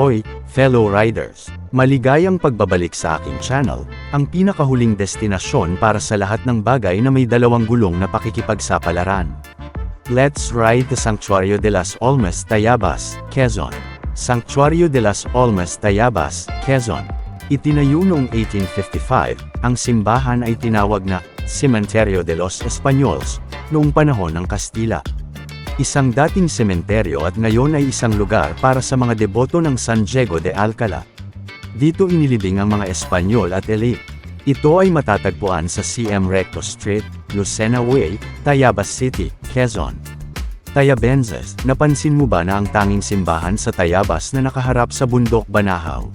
Ahoy, fellow riders! Maligayang pagbabalik sa aking channel, ang pinakahuling destinasyon para sa lahat ng bagay na may dalawang gulong na pakikipagsapalaran. Let's ride the Sanctuario de las Olmes Tayabas, Quezon. Sanctuario de las Olmes Tayabas, Quezon. Itinayo noong 1855, ang simbahan ay tinawag na Cementerio de los Españols, noong panahon ng Kastila. Isang dating sementeryo at ngayon ay isang lugar para sa mga deboto ng San Diego de Alcala. Dito inilibing ang mga Espanyol at elite. Ito ay matatagpuan sa CM Recto Street, Lucena Way, Tayabas City, Quezon. Tayabenses, napansin mo ba na ang tanging simbahan sa Tayabas na nakaharap sa bundok Banahaw?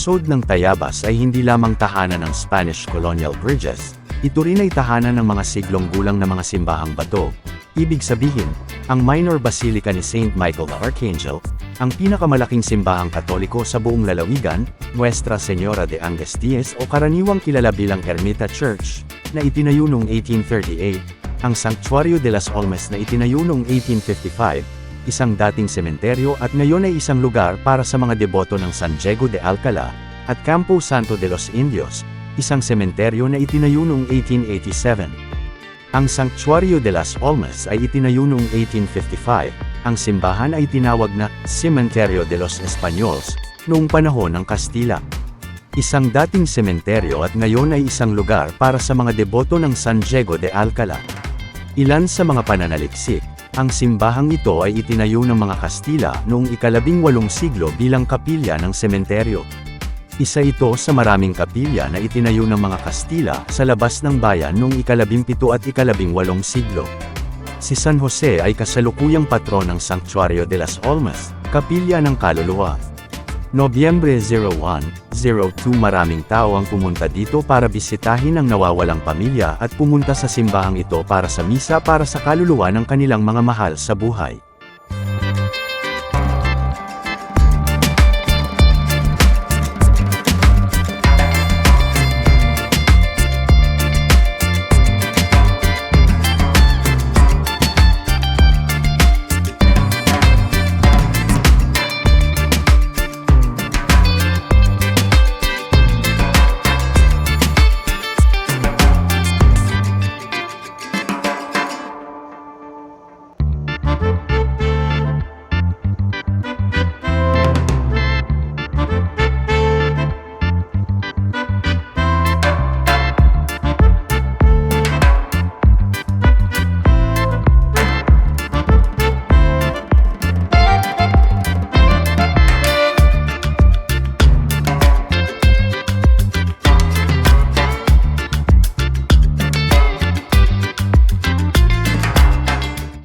Lungsod ng Tayabas ay hindi lamang tahanan ng Spanish colonial bridges, ito rin ay tahanan ng mga siglong gulang na mga simbahang bato. Ibig sabihin, ang minor basilica ni Saint Michael the Archangel, ang pinakamalaking simbahang katoliko sa buong lalawigan, Nuestra Señora de Angustias o karaniwang kilala bilang Ermita Church, na itinayo noong 1838, ang Sanctuario de las Olmes na itinayo noong 1855, isang dating sementeryo at ngayon ay isang lugar para sa mga deboto ng San Diego de Alcala, at Campo Santo de los Indios, isang sementeryo na itinayo noong 1887. Ang Sanctuario de las Olmes ay itinayo noong 1855, ang simbahan ay tinawag na Cementerio de los Españols, noong panahon ng Kastila. Isang dating sementeryo at ngayon ay isang lugar para sa mga deboto ng San Diego de Alcala. Ilan sa mga pananaliksik, ang simbahang ito ay itinayo ng mga Kastila noong ikalabing walong siglo bilang kapilya ng sementeryo. Isa ito sa maraming kapilya na itinayo ng mga Kastila sa labas ng bayan noong ikalabing pito at ikalabing walong siglo. Si San Jose ay kasalukuyang patron ng Sanctuario de las Olmas, kapilya ng kaluluwa. Nobyembre 01, 02 maraming tao ang pumunta dito para bisitahin ang nawawalang pamilya at pumunta sa simbahang ito para sa misa para sa kaluluwa ng kanilang mga mahal sa buhay.